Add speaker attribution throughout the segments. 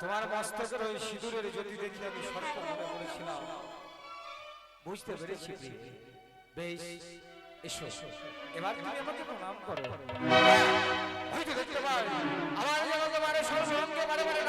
Speaker 1: তোমার মস্তকের ওই সিঁদুরের জ্যোতি দেখে আমি সরকার মনে করেছিলাম বুঝতে পেরেছি। বেশ, এসো। এবার তুমি আমাকে প্রণাম করো। হয়তো দেখতে পাই। আমার সর্বঙ্গে বারে বারে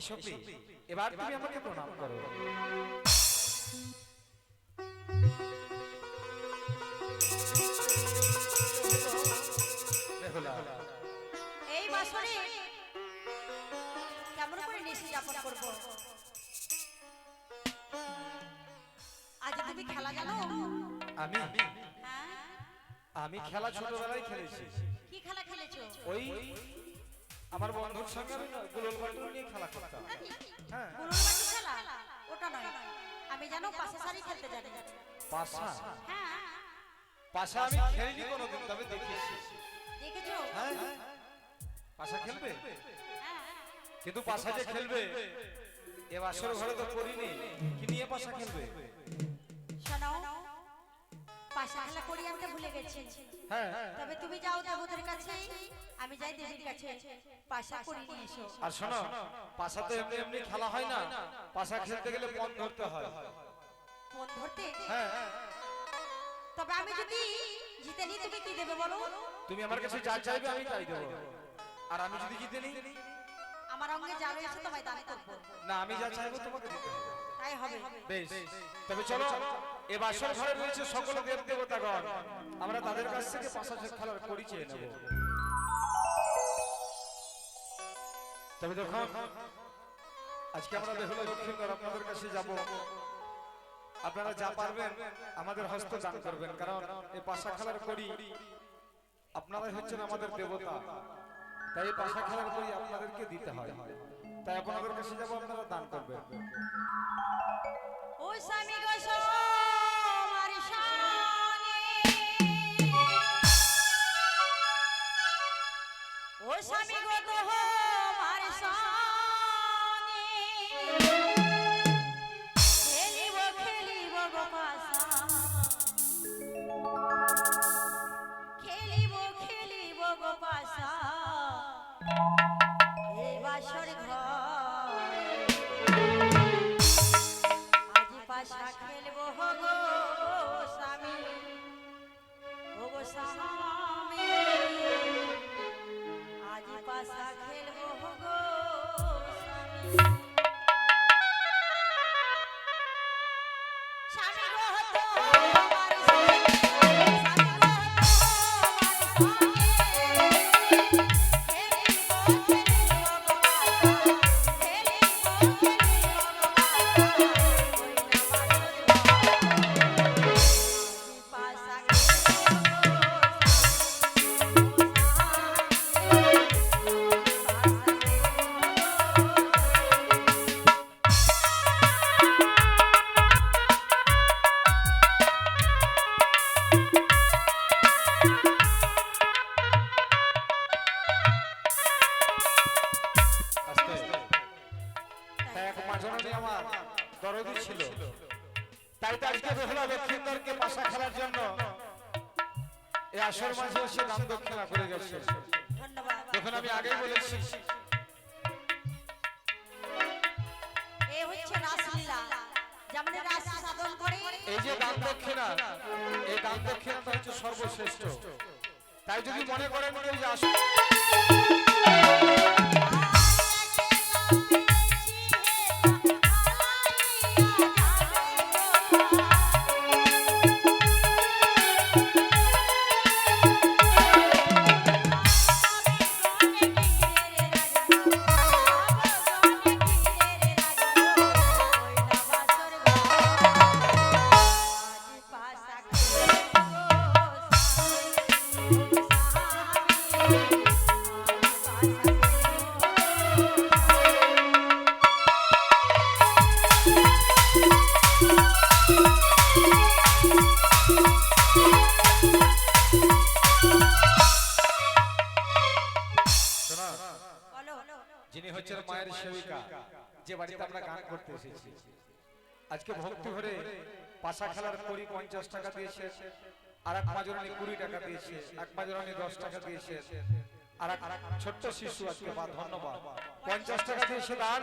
Speaker 1: হয় এসব এবার তুমি আমাকে প্রণাম করো।
Speaker 2: এই বছরে কেমন করে নিশি যাপন করব? আজ তুমি খেলা জানো?
Speaker 1: আমি?
Speaker 2: হ্যাঁ?
Speaker 1: আমি খেলা ছোটবেলায় খেলেছি।
Speaker 2: কি খেলা খেলেছো?
Speaker 1: ওই আমার বন্ধুর সঙ্গে আমি গুলল বাটুল নিয়ে খেলা করতাম। হ্যাঁ।
Speaker 2: গুরুর বাটি খেলা? ওটা নয়। আমি জানো পাশে সারি খেলতে জানি।
Speaker 1: পাশা?
Speaker 2: হ্যাঁ।
Speaker 1: পাশা আমি খেলিনি কোনোদিন তবে দেখেছি
Speaker 2: দেখেছ?
Speaker 1: হ্যাঁ পাশা খেলবে?
Speaker 2: হ্যাঁ।
Speaker 1: কিন্তু পাশা যে খেলবে এ বাসর ঘরে তো করিনি কি নিয়ে পাশা খেলবে?
Speaker 2: শোনো পাশা খেলা করি আনতে
Speaker 1: হ্যাঁ
Speaker 2: তবে তুমি যাও দেবতার কাছে আমি যাই দেবীর কাছে। পাশা করি নিয়ে এসো
Speaker 1: আর শোনো পাশা তো এমনি এমনি খেলা হয় না। পাশা খেলতে গেলে পণ ধরতে হয়।
Speaker 2: ফোন ধরতে?
Speaker 1: হ্যাঁ।
Speaker 2: তবে আমি যদি জিতে নিই তুমি কি দেবে বলো?
Speaker 1: তুমি আমার কাছে যা চাইবে আমি তাই দেবো। আর আমি যদি জিতে নিই?
Speaker 2: আমার অঙ্গে যা রয়েছে তোমায় দান করব।
Speaker 1: না আমি যা চাইব তোমাকে দিতে হবে।
Speaker 2: তাই হবে।
Speaker 1: বেশ। তবে চলো। এ বাসর ঘরে রয়েছে সকল দেব দেবতাগণ। আমরা তাদের কাছ থেকে পাশা খেলার পরিচয় নেব। তবে দেখুন আজকে আমরা বেহুলা দক্ষিণগড় আপনাদের কাছে যাব। আপনারা যা পারবেন আমাদের হস্ত দান করবেন। কারণ এই পাশা খেলার করি আপনারাই হচ্ছেন আমাদের দেবতা। তাই এই পাশা খেলার করি আপনাদেরকে দিতে হয়। তাই আপনাদের কাছে যাব আপনারা দান করবেন।
Speaker 2: ও স্বামী গো স্বামী গো তোমার
Speaker 1: সর্বশ্রেষ্ঠ তাই যদি মনে করেন কেউ যে যে বাড়িতে আমরা গান করতে এসেছি। আজকে ভক্তি ভরে পাশা খেলার করি পঞ্চাশ টাকা দিয়েছে আর এক মাজরানি কুড়ি টাকা দিয়েছে এক মাজরানি দশ টাকা দিয়েছে আর এক ছোট্ট শিশু আজকে বা ধন্যবাদ। পঞ্চাশ টাকা দিয়েছে দান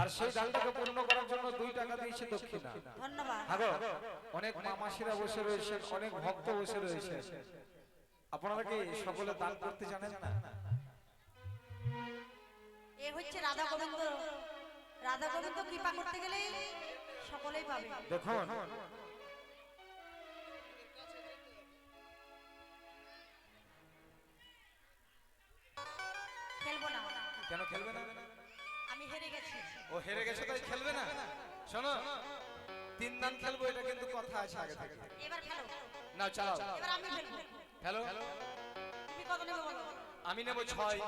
Speaker 1: আর সেই দানটাকে পূর্ণ করার জন্য দুই টাকা দিয়েছে দক্ষিণা।
Speaker 2: ধন্যবাদ।
Speaker 1: অনেক মা মাসিরা বসে রয়েছেন অনেক ভক্ত বসে রয়েছেন আপনারা কি সকলে দান করতে জানেন না?
Speaker 2: এ হচ্ছে রাধা গোবিন্দ। রাধা গোবিন্দ কৃপা করতে গেলে সকলেই পাবে।
Speaker 1: দেখুন।
Speaker 2: খেলব না।
Speaker 1: কেন খেলবে না?
Speaker 2: আমি হেরে গেছি।
Speaker 1: ও হেরে গেছে তাই খেলবে না? শোনো তিন দান খেলব এটা কিন্তু কথা আছে আগে থেকে।
Speaker 2: এবার খেলো।
Speaker 1: না চালাও।
Speaker 2: এবার আমি খেলব।
Speaker 1: খেলো।
Speaker 2: তুমি কত নেবে বলো?
Speaker 1: আমি নেব ছয়।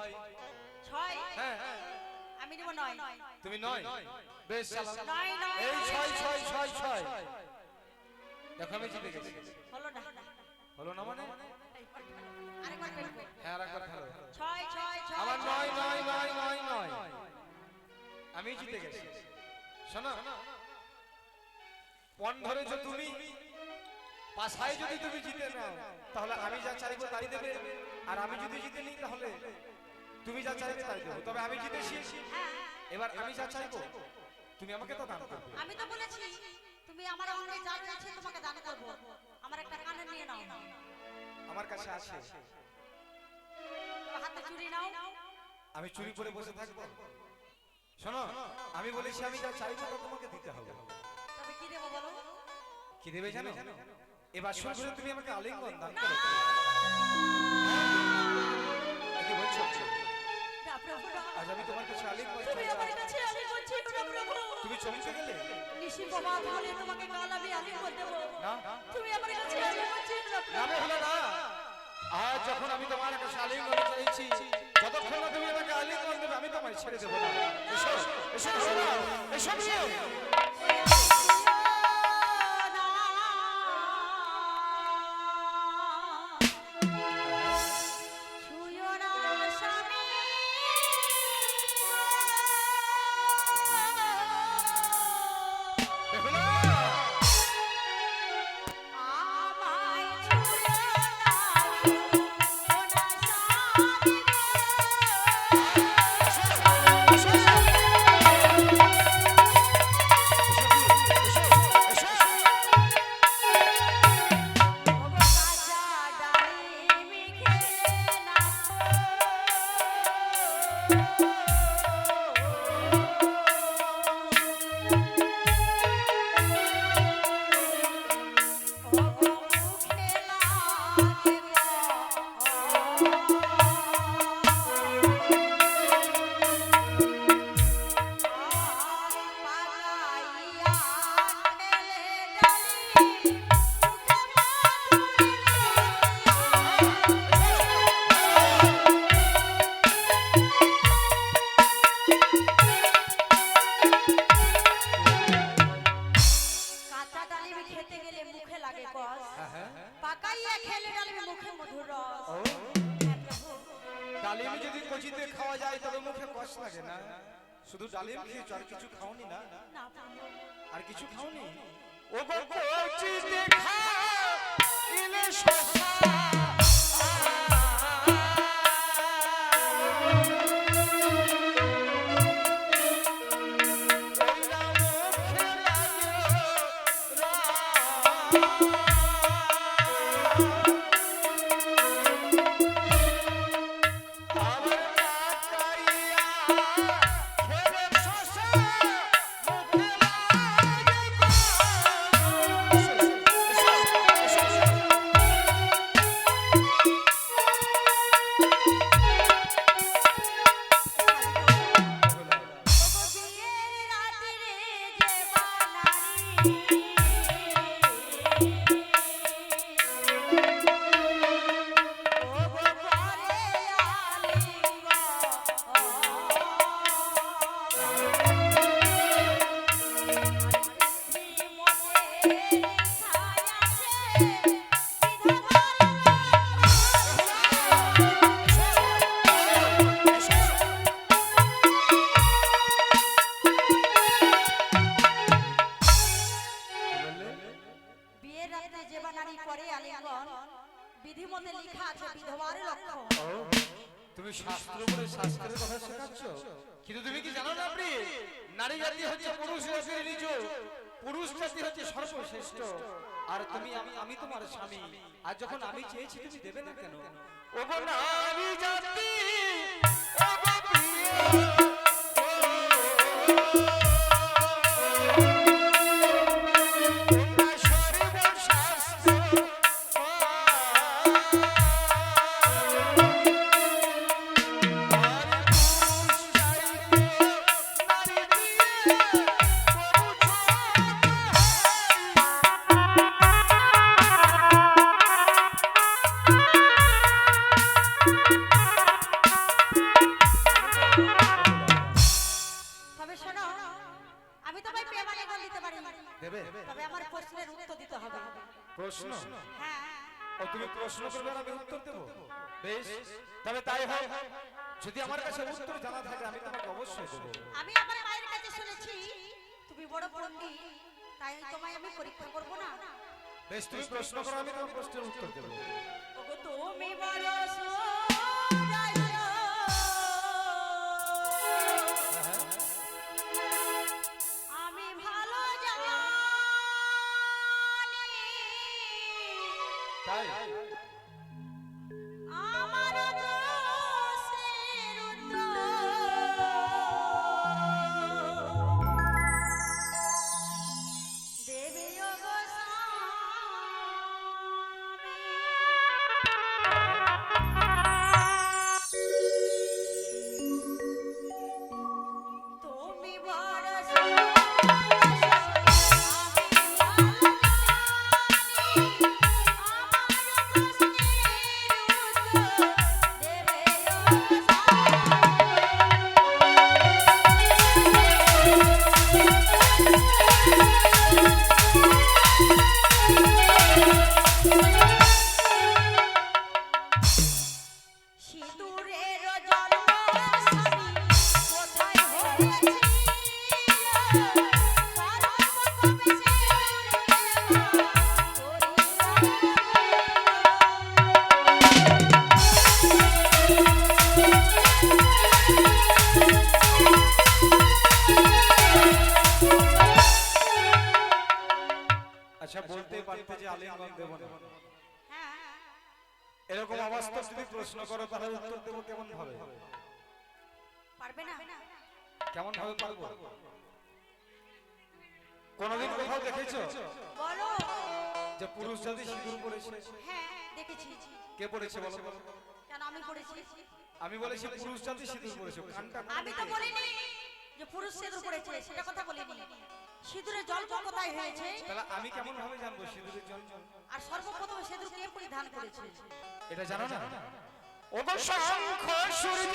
Speaker 2: ছয়?
Speaker 1: হ্যাঁ।
Speaker 2: আমি নেব নয়।
Speaker 1: তুমি নয়। বেশ এই ছয় ছয় ছয় ছয়। দেখো আমি জিতে গেছি।
Speaker 2: হলো না।
Speaker 1: হলো না মানে?
Speaker 2: আরেকবার খেলব
Speaker 1: হ্যাঁ আর খেলো
Speaker 2: ছয় ছয় ছয়।
Speaker 1: আমার নয় নয় নয় নয় নয়। আমি জিতে গেছি। শোনো। পণ ধরেছো তুমি পাশায় যদি তুমি জিতে নাও তাহলে আমি যা চাইব তাই দেবে। আর আমি যদি জিতে নিই তাহলে তুমি যা চাইবে তাই দেবো। তবে আমি জিতেছি।
Speaker 2: হ্যাঁ।
Speaker 1: এবার আমি যা চাইব তুমি আমাকে তো দান করবে।
Speaker 2: আমি তো বলেছি তুমি আমার অঙ্গে যা রয়েছে তোমাকে দান করব। আমার একটা কানে নিয়ে নাও।
Speaker 1: আমার কাছে আছে।
Speaker 2: হাতে চুরি নাও।
Speaker 1: আমি চুরি করে বসে থাকব। শোনো আমি বলেছি আমি যা চাইব তা তোমাকে দিতে হবে।
Speaker 2: তবে কি দেবো বলো?
Speaker 1: কি দেবে জানো? এবার শুনে তুমি আমাকে আলিঙ্গন দান করো চমকে গেলে
Speaker 2: নিশি বাবা বলে তোমাকে কাল আমি দেব
Speaker 1: না
Speaker 2: তুমি আমার কাছে প্রভু
Speaker 1: হলো না আজ যখন আমি তোমার কাছে আলিঙ্গন চাইছি যতক্ষণ না তুমি আমাকে আলিঙ্গন দেবে আমি তোমায় ছেড়ে দেবো না এসো এসো এসো এসো আমি আমি তোমার স্বামী। আর যখন আমি চেয়েছি তুমি দেবে না কেন? ওগো আমি জাতি ওগো প্রিয়,
Speaker 2: আমি তোমায় দিতে পারি
Speaker 1: দেবে?
Speaker 2: তবে আমার প্রশ্নের উত্তর দিতে হবে।
Speaker 1: প্রশ্ন?
Speaker 2: হ্যাঁ।
Speaker 1: ও তুমি প্রশ্ন করবে আর আমি উত্তর দেব? বেশ। তবে তাই হয়। যদি আমার কাছে উত্তর জানা থাকে আমি তোমাকে অবশ্যই দেব।
Speaker 2: আমি আমার মায়ের কাছে শুনেছি তুমি বড় পণ্ডিত তাই তোমায় আমি পরীক্ষা করব না।
Speaker 1: বেশ তুমি প্রশ্ন করো আমি তোমার প্রশ্নের উত্তর দেব।
Speaker 2: ওগো তুমি বড়
Speaker 1: তাই
Speaker 2: সিঁদুরের জন্মস্থানী
Speaker 1: জাতি সিঁদুর পরেছে
Speaker 2: হ্যাঁ দেখেছি।
Speaker 1: কে পড়েছে বলো তো?
Speaker 2: কেন আমি পড়েছি?
Speaker 1: আমি বলেছি পুরুষ জাতি সিঁদুর খানটা
Speaker 2: আমি তো বলিনি যে পুরুষ সিঁদুর পড়েছে সেটা কথা বলিনি। সিঁদুরের জন্ম কোথায় হয়েছে?
Speaker 1: তাহলে আমি কেমন ভাবে জানব সিঁদুরের জন্য
Speaker 2: আর সর্বপ্রথম সিঁদুর কে পরিধান করেছে?
Speaker 1: এটা জানো না? ওগো শঙ্খ সূর্য।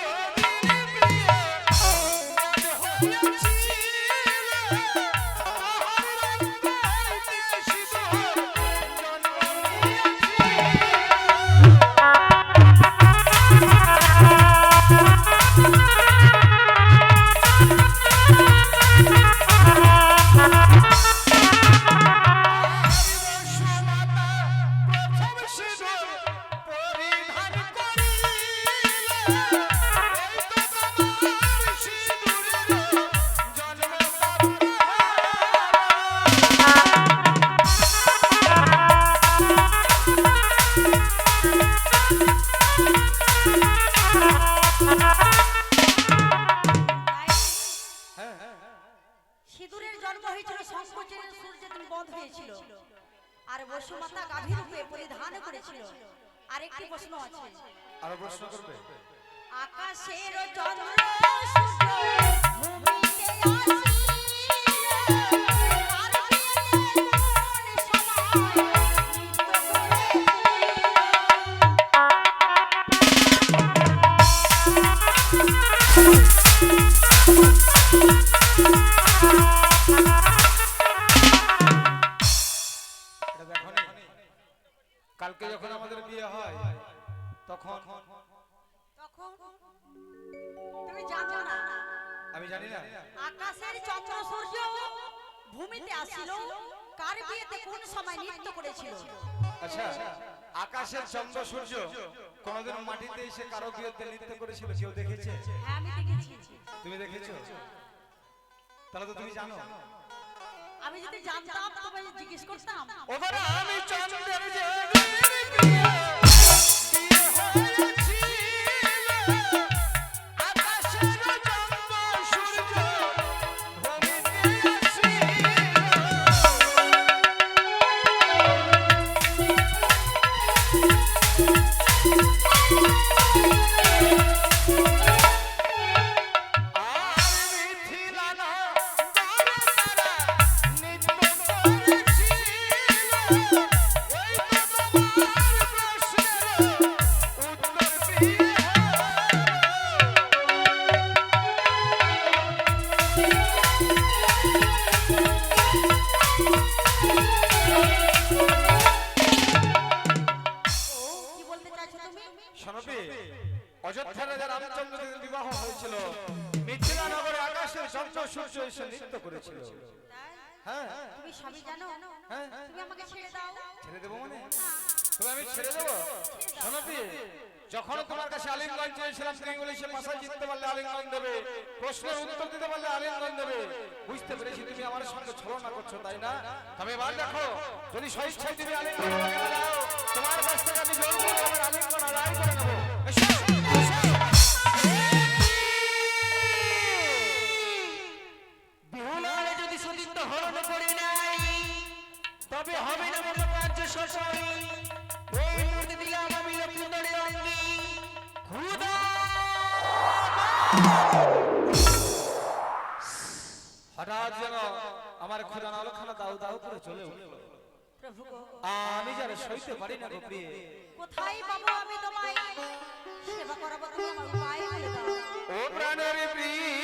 Speaker 2: আকাশের চন্দ্র সূর্য
Speaker 1: কোনদিন মাটিতে এসে কারও বিরুদ্ধে নৃত্য করেছিল কেউ দেখেছে?
Speaker 2: হ্যাঁ আমি দেখেছি।
Speaker 1: তুমি দেখেছ? তাহলে তো তুমি জানো।
Speaker 2: আমি যদি জানতাম তবে জিজ্ঞেস করতাম।
Speaker 1: ওগো আমি চন্দ্রের যে
Speaker 2: তাই
Speaker 1: না। তবে এবার দেখো, যদি স্বেচ্ছায় তুমি আলিঙ্গন তোমার কাছ থেকে আমি জোর করে আমার আলিঙ্গন আদায় করে নেব।
Speaker 3: দাও দাও করে
Speaker 1: চলে উঠল। আমি যারা সইতে পারি না গো প্রিয়।
Speaker 2: কোথায় পাবো আমি তোমায়? সেবা করাবো আমার উপায় বলে
Speaker 1: ও প্রাণের প্রিয়।